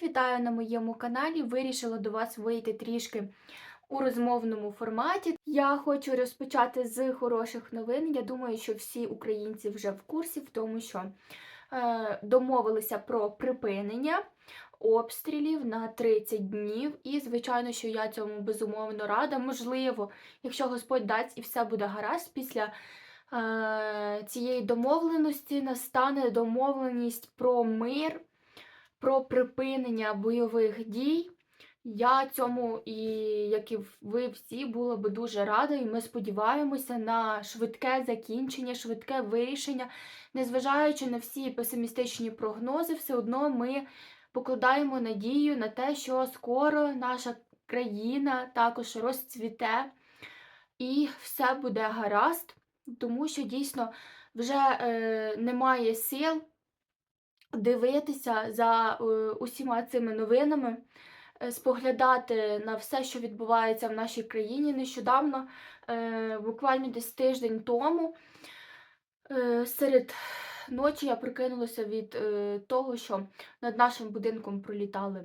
Всіх вітаю на моєму каналі. Вирішила до вас вийти трішки у розмовному форматі. Я хочу розпочати з хороших новин. Я думаю, що всі українці вже в курсі, в тому, що е, домовилися про припинення обстрілів на 30 днів. І, звичайно, що я цьому безумовно рада. Можливо, якщо Господь дасть і все буде гаразд, після е, цієї домовленості настане домовленість про мир про припинення бойових дій. Я цьому, і як і ви всі, була би дуже рада, і ми сподіваємося на швидке закінчення, швидке вирішення. Незважаючи на всі песимістичні прогнози, все одно ми покладаємо надію на те, що скоро наша країна також розцвіте і все буде гаразд, тому що дійсно вже е, немає сил дивитися за е, усіма цими новинами, е, споглядати на все, що відбувається в нашій країні. Нещодавно, е, буквально десь тиждень тому, серед ночі я прикинулася від того, що над нашим будинком пролітали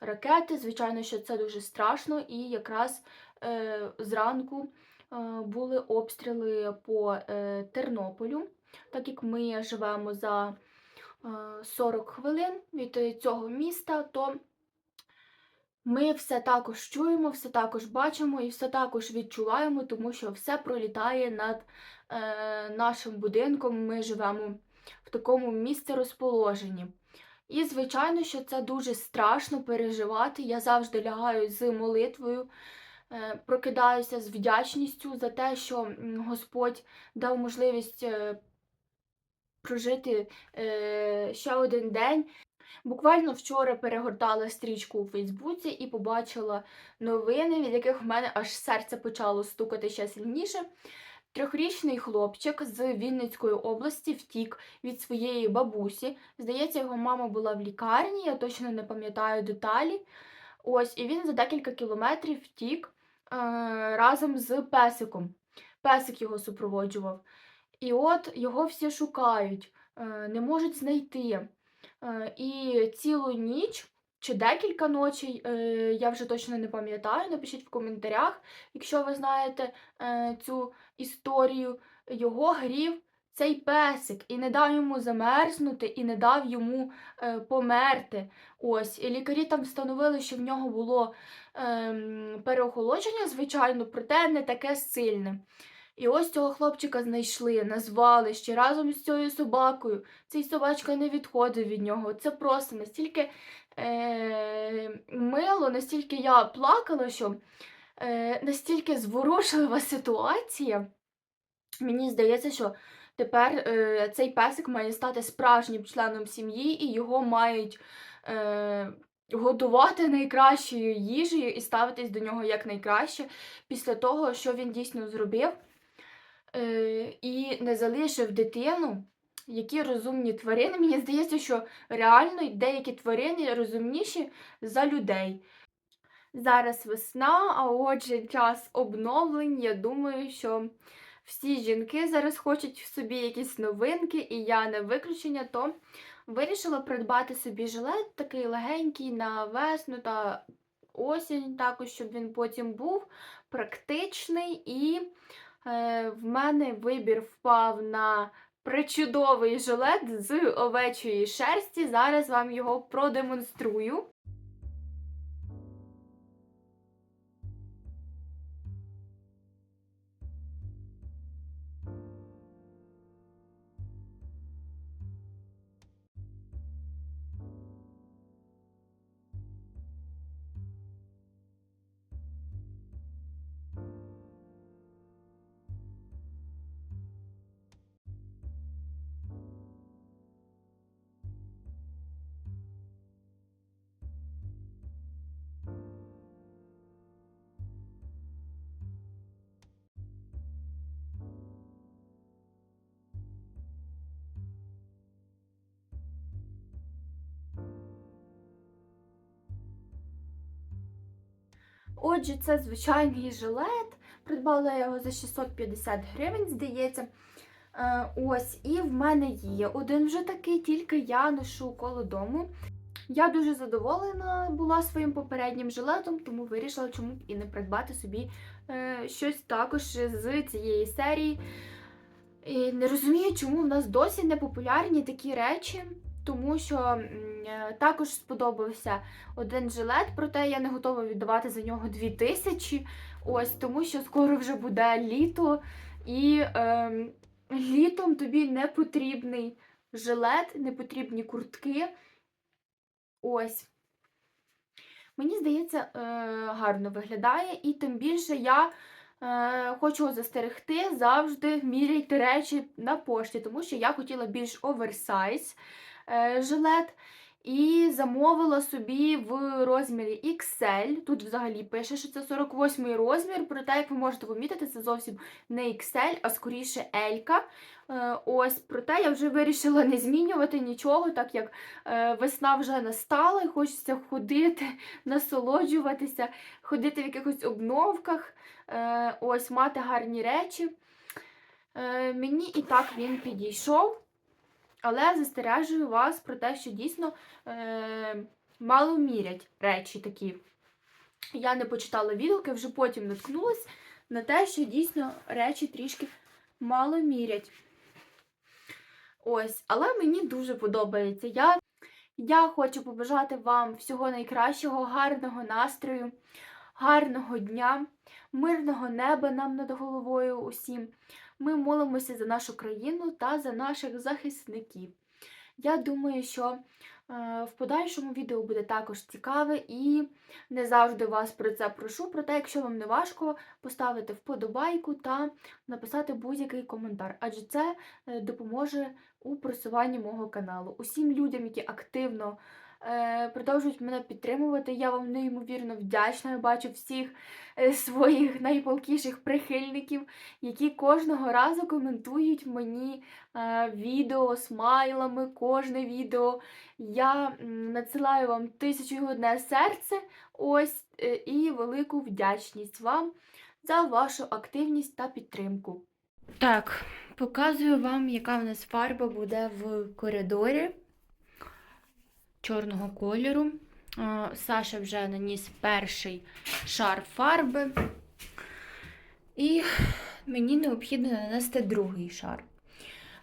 ракети. Звичайно, що це дуже страшно, і якраз зранку були обстріли по Тернополю, так як ми живемо за. 40 хвилин від цього міста, то ми все також чуємо, все також бачимо і все також відчуваємо, тому що все пролітає над е, нашим будинком. Ми живемо в такому місці розположенні. І, звичайно, що це дуже страшно переживати. Я завжди лягаю з молитвою, е, прокидаюся з вдячністю за те, що Господь дав можливість е, прожити е, ще один день. Буквально вчора перегортала стрічку у Фейсбуці і побачила новини, від яких в мене аж серце почало стукати ще сильніше. Трьохрічний хлопчик з Вінницької області втік від своєї бабусі. Здається, його мама була в лікарні, я точно не пам'ятаю деталі. Ось, і він за декілька кілометрів втік е, разом з песиком. Песик його супроводжував. І от його всі шукають, е, не можуть знайти. Е, і цілу ніч чи декілька ночей, е, я вже точно не пам'ятаю, напишіть в коментарях, якщо ви знаєте цю історію, його грів цей песик і не дав йому замерзнути, і не дав йому померти. Ось, І лікарі там встановили, що в нього було ем, переохолодження, звичайно, проте не таке сильне. І ось цього хлопчика знайшли, назвали ще разом з цією собакою. Цей собачка не відходив від нього. Це просто настільки е- мило, настільки я плакала, що е- настільки зворушлива ситуація. Мені здається, що тепер е- цей песик має стати справжнім членом сім'ї, і його мають. Е- Годувати найкращою їжею і ставитись до нього як найкраще після того, що він дійсно зробив і не залишив дитину, які розумні тварини. Мені здається, що реально деякі тварини розумніші за людей. Зараз весна, а отже, час обновлень. Я думаю, що всі жінки зараз хочуть собі якісь новинки, і я не виключення, то вирішила придбати собі жилет такий легенький на весну та осінь, також, щоб він потім був практичний і Е, в мене вибір впав на причудовий жилет з овечої шерсті. Зараз вам його продемонструю. Отже, це звичайний жилет. Придбала я його за 650 гривень, здається. Е, ось, і в мене є один вже такий, тільки я ношу коло дому. Я дуже задоволена була своїм попереднім жилетом, тому вирішила, чому б і не придбати собі е, щось також з цієї серії. І не розумію, чому в нас досі не популярні такі речі, тому що е, також сподобався один жилет, проте я не готова віддавати за нього 2000. Ось тому, що скоро вже буде літо, і е, літом тобі не потрібний жилет, не потрібні куртки. Ось. Мені здається, е, гарно виглядає, і тим більше я е, хочу застерегти завжди міряйте речі на пошті, тому що я хотіла більш оверсайз жилет. І замовила собі в розмірі XL. Тут взагалі пише, що це 48-й розмір, проте, як ви можете помітити, це зовсім не XL, а скоріше L. Е, Ось, проте я вже вирішила не змінювати нічого, так як е, весна вже настала і хочеться ходити, насолоджуватися, ходити в якихось обновках, е, ось мати гарні речі. Е, Мені і так він підійшов. Але застережую вас про те, що дійсно е, мало мірять речі такі. Я не почитала відгуки, вже потім наткнулась на те, що дійсно речі трішки мало мірять. Ось, але мені дуже подобається. Я, я хочу побажати вам всього найкращого, гарного настрою, гарного дня, мирного неба нам над головою усім. Ми молимося за нашу країну та за наших захисників. Я думаю, що е, в подальшому відео буде також цікаве і не завжди вас про це прошу. Проте, якщо вам не важко, поставити вподобайку та написати будь-який коментар, адже це е, допоможе у просуванні мого каналу. Усім людям, які активно продовжують мене підтримувати. Я вам неймовірно вдячна. Я бачу всіх е, своїх найпалкіших прихильників, які кожного разу коментують мені е, відео смайлами, кожне відео. Я надсилаю вам тисячу одне серце. Ось е, і велику вдячність вам за вашу активність та підтримку. Так, показую вам, яка в нас фарба буде в коридорі чорного кольору. Саша вже наніс перший шар фарби. І мені необхідно нанести другий шар.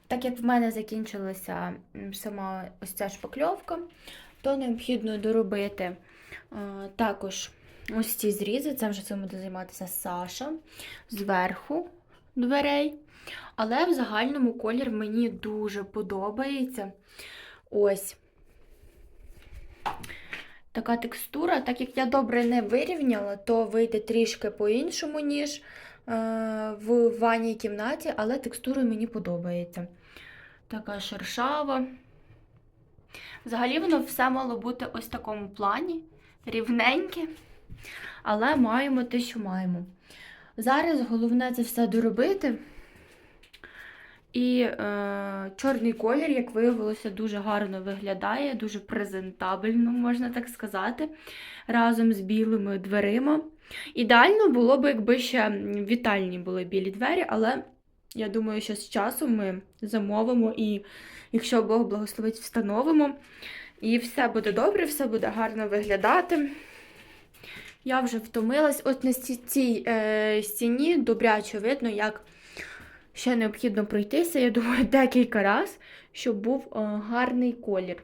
Так як в мене закінчилася сама ось ця шпакльовка, то необхідно доробити е, також ось ці зрізи. Це вже цим буде займатися Саша зверху дверей. Але в загальному колір мені дуже подобається. Ось така текстура. Так як я добре не вирівняла, то вийде трішки по-іншому, ніж е, в ванній кімнаті, але текстура мені подобається. Така шершава. Взагалі, воно все мало бути ось в такому плані, рівненьке, але маємо те, що маємо. Зараз головне це все доробити. І е, чорний колір, як виявилося, дуже гарно виглядає, дуже презентабельно, можна так сказати, разом з білими дверима. Ідеально було б, якби ще вітальні були білі двері, але я думаю, що з часом ми замовимо і, якщо Бог благословить, встановимо. І все буде добре, все буде гарно виглядати. Я вже втомилась. От на цій е, стіні добряче видно, як ще необхідно пройтися, я думаю, декілька разів, щоб був е, гарний колір.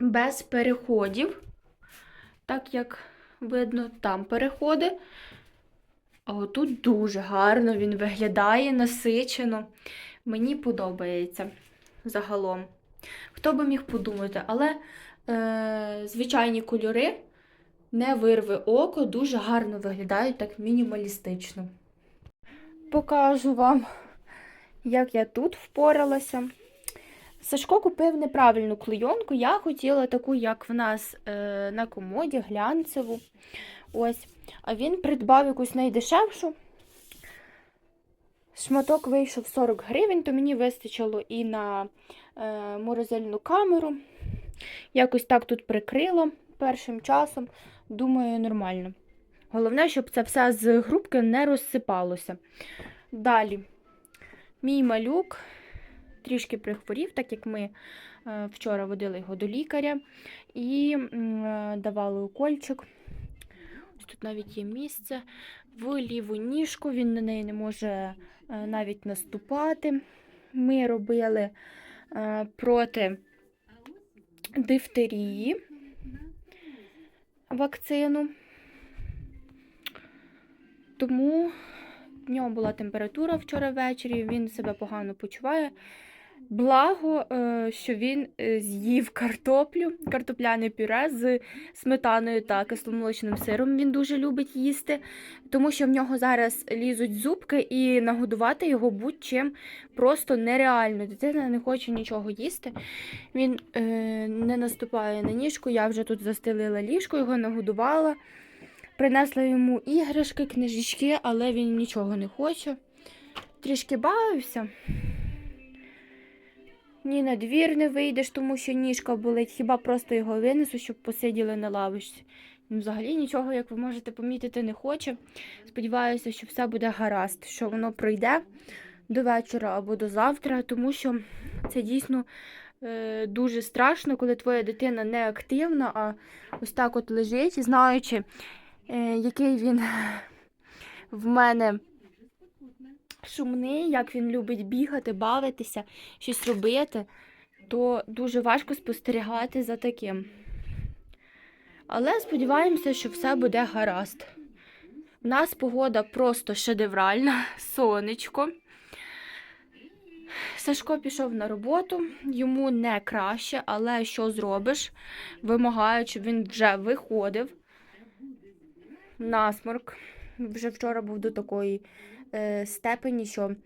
Без переходів, так як видно, там переходи. А отут дуже гарно він виглядає насичено. Мені подобається загалом. Хто би міг подумати, але е, звичайні кольори не вирве око, дуже гарно виглядають так мінімалістично. Покажу вам, як я тут впоралася. Сашко купив неправильну клейонку. Я хотіла таку, як в нас е, на комоді, глянцеву. Ось. А він придбав якусь найдешевшу. Шматок вийшов 40 гривень, то мені вистачило і на е, морозильну камеру. Якось так тут прикрило першим часом. Думаю, нормально. Головне, щоб це все з грубки не розсипалося. Далі, мій малюк трішки прихворів, так як ми е, вчора водили його до лікаря і е, давали укольчик. Ось тут навіть є місце в ліву ніжку, він на неї не може е, навіть наступати. Ми робили проти дифтерії вакцину. Тому в нього була температура вчора ввечері, він себе погано почуває. Благо, е, що він е, з'їв картоплю, картопляне пюре з сметаною та кисломолочним сиром. Він дуже любить їсти, тому що в нього зараз лізуть зубки, і нагодувати його будь-чим просто нереально. Дитина не хоче нічого їсти. Він е, не наступає на ніжку. Я вже тут застелила ліжко, його нагодувала. Принесла йому іграшки, книжечки, але він нічого не хоче. Трішки бавився. Ні, на двір не вийдеш, тому що ніжка болить. Хіба просто його винесу, щоб посиділи на лавочці. Він взагалі нічого, як ви можете помітити, не хоче. Сподіваюся, що все буде гаразд, що воно пройде до вечора або до завтра, тому що це дійсно е, дуже страшно, коли твоя дитина не активна, а ось так от лежить, і знаючи, який він в мене шумний, як він любить бігати, бавитися, щось робити, то дуже важко спостерігати за таким. Але сподіваємося, що все буде гаразд. У нас погода просто шедевральна, сонечко. Сашко пішов на роботу, йому не краще, але що зробиш? Вимагають, щоб він вже виходив. Насморк. Вже вчора був до такої е, степені, що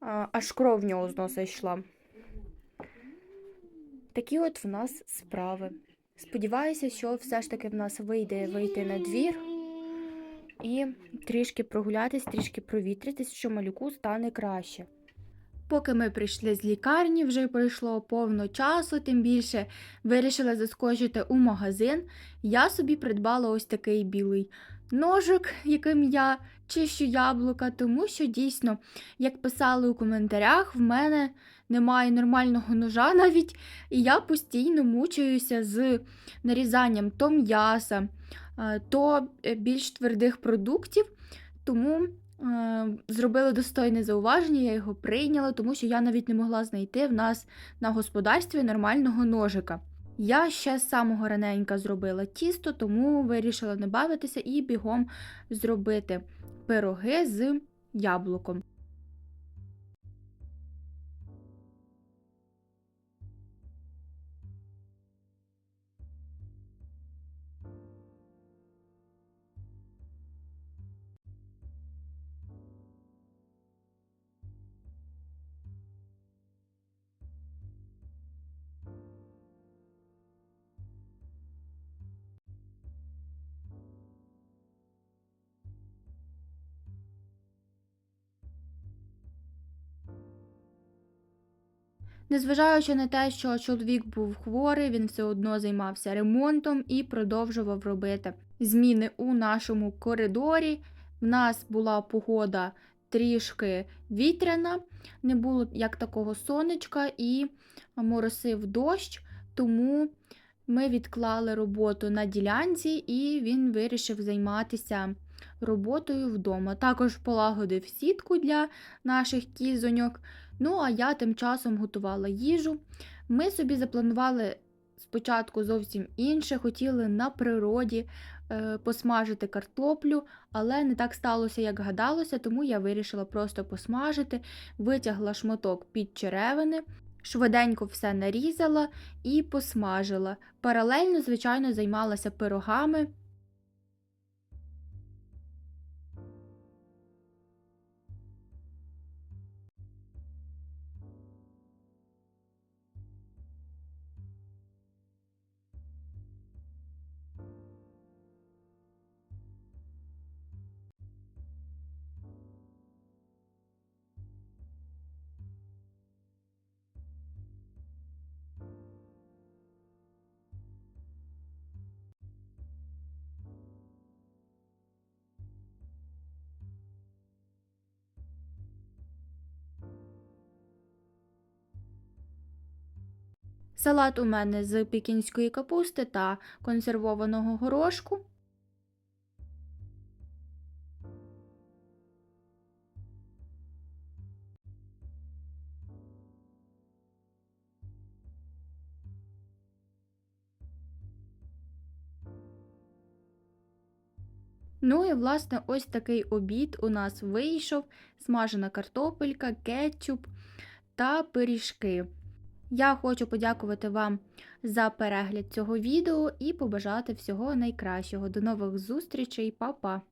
а, аж кров в нього з носа йшла. Такі от в нас справи. Сподіваюся, що все ж таки в нас вийде вийти на двір і трішки прогулятись, трішки провітритись, що малюку стане краще. Поки ми прийшли з лікарні, вже пройшло повно часу, тим більше вирішила заскочити у магазин. Я собі придбала ось такий білий ножик, яким я чищу яблука, тому що дійсно, як писали у коментарях, в мене немає нормального ножа навіть, і я постійно мучаюся з нарізанням то м'яса, е, то е, більш твердих продуктів. Тому е, зробили достойне зауваження, я його прийняла, тому що я навіть не могла знайти в нас на господарстві нормального ножика. Я ще з самого раненька зробила тісто, тому вирішила не бавитися і бігом зробити пироги з яблуком. Незважаючи на те, що чоловік був хворий, він все одно займався ремонтом і продовжував робити зміни у нашому коридорі. В нас була погода трішки вітряна, не було як такого сонечка і моросив дощ, тому ми відклали роботу на ділянці, і він вирішив займатися роботою вдома. Також полагодив сітку для наших кізоньок. Ну, а я тим часом готувала їжу. Ми собі запланували спочатку зовсім інше, хотіли на природі е, посмажити картоплю, але не так сталося, як гадалося, тому я вирішила просто посмажити, витягла шматок під черевини. Швиденько все нарізала і посмажила. Паралельно, звичайно, займалася пирогами. Салат у мене з пекінської капусти та консервованого горошку. Ну і власне ось такий обід у нас вийшов: смажена картопелька, кетчуп та пиріжки. Я хочу подякувати вам за перегляд цього відео і побажати всього найкращого. До нових зустрічей, па-па!